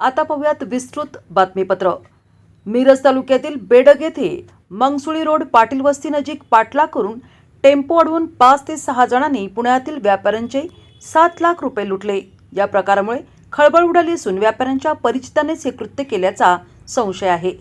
आता पाहूयात विस्तृत बातमीपत्र. मिरज तालुक्यातील बेडग येथे मंगसुळी रोड पाटील वस्ती नजीक पाठलाग करून टेम्पो अडवून पाच ते सहा जणांनी पुण्यातील व्यापाऱ्यांचे सात लाख रुपये लुटले. या प्रकारामुळे खळबळ उडाली असून व्यापाऱ्यांच्या परिचितानेच हे कृत्य केल्याचा संशय आहे.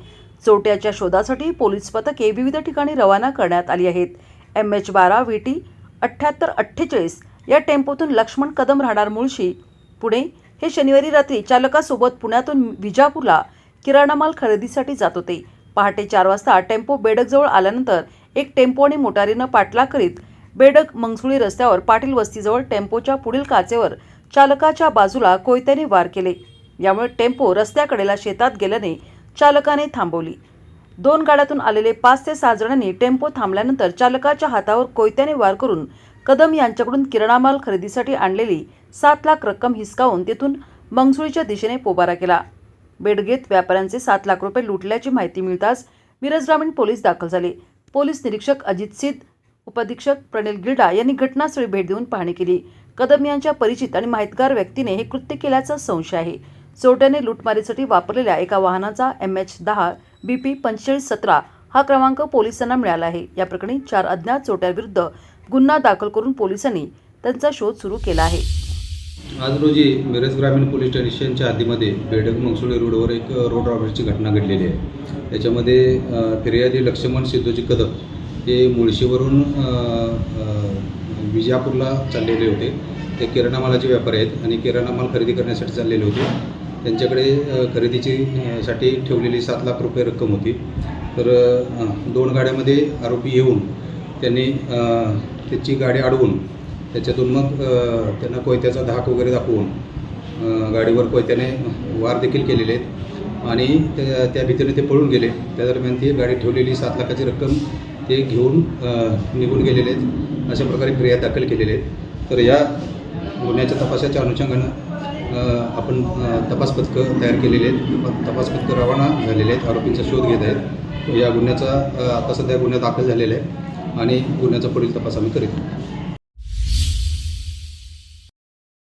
चोट्याच्या शोधासाठी पोलीस पथके विविध ठिकाणी रवाना करण्यात आली आहेत. एम एच बारा व्ही टी अठ्ठ्याहत्तर अठ्ठेचाळीस या टेम्पोतून लक्ष्मण कदम राहणार मुळशी पुणे हे शनिवारी रात्री चालकासोबत पुण्यातून विजापूरला किराणा माल खरेदीसाठी जात होते. पहाटे चार वाजता टेम्पो बेडकजवळ आल्यानंतर एक टेम्पो आणि मोटारीनं पाठला करीत बेडक मंगसुळी रस्त्यावर पाटील वस्तीजवळ टेम्पोच्या पुढील काचेवर चालकाच्या बाजूला कोयत्याने वार केले. यामुळे टेम्पो रस्त्याकडेला शेतात गेल्याने चालकाने थांबवली. दोन गाड्यातून आलेले पाच ते सहा जणांनी टेम्पो थांबल्यानंतर चालकाच्या हातावर कोयत्याने वार करून कदम यांच्याकडून किराणा माल खरेदीसाठी आणलेली सात लाख रक्कम हिसकावून तेथून मंगसुळीच्या दिशेने पोबारा केला. बेडगेत व्यापाऱ्यांचे सात लाख रुपये लुटल्याची माहिती मिळताच मिरज ग्रामीण पोलीस दाखल झाले. पोलीस निरीक्षक अजित सिद्ध उपअधीक्षक प्रणिल गिल्डा यांनी घटनास्थळी भेट देऊन पाहणी केली. कदम यांच्या परिचित आणि माहितगार व्यक्तीने हे कृत्य केल्याचा संशय आहे. चोरट्याने लुटमारीसाठी वापरलेल्या एका वाहनाचा एम एच दहा बी पी पंचेचाळीस सतरा हा क्रमांक पोलिसांना मिळाला आहे. या प्रकरणी चार अज्ञात चोरट्याविरुद्ध गुन्हा दाखल करून पोलिसांनी त्यांचा शोध सुरू केला आहे. आज रोजी मिरज ग्रामीण पोलीस स्टेशनच्या हद्दीमध्ये बेडक मंगसुळे रोडवर एक रोड रॉबरीची घटना घडलेली आहे. त्याच्यामध्ये फिर्यादी लक्ष्मण सिद्धोजी कदम हे मुळशीवरून विजापूरला चाललेले होते. ते किराणा मालाचे व्यापारी आहेत आणि किराणा माल खरेदी करण्यासाठी चाललेले होते. त्यांच्याकडे खरेदीची साठी ठेवलेली सात लाख रुपये रक्कम होती. तर दोन गाड्यामध्ये आरोपी येऊन त्यांनी त्याची गाडी अडवून त्याच्यातून मग त्यांना कोयत्याचा धाक वगैरे दाखवून गाडीवर कोयत्याने वार देखील केलेले आहेत. आणि त्या त्या भीतीने ते पळून गेले. त्या दरम्यान ती गाडी ठेवलेली सात लाखाची रक्कम ते घेऊन निघून गेलेले आहेत. अशा प्रकारे क्रिया दाखल केलेले आहेत. तर या गुन्ह्याच्या तपासाच्या अनुषंगानं आपण तपास पथकं तयार केलेले आहेत. तपास पथकं रवाना झालेले आहेत. आरोपींचा शोध घेत आहेत. या गुन्ह्याचा आता सध्या गुन्हा दाखल झालेला आहे. आणि गुन्ह्याचा पुढील तपास आम्ही करीत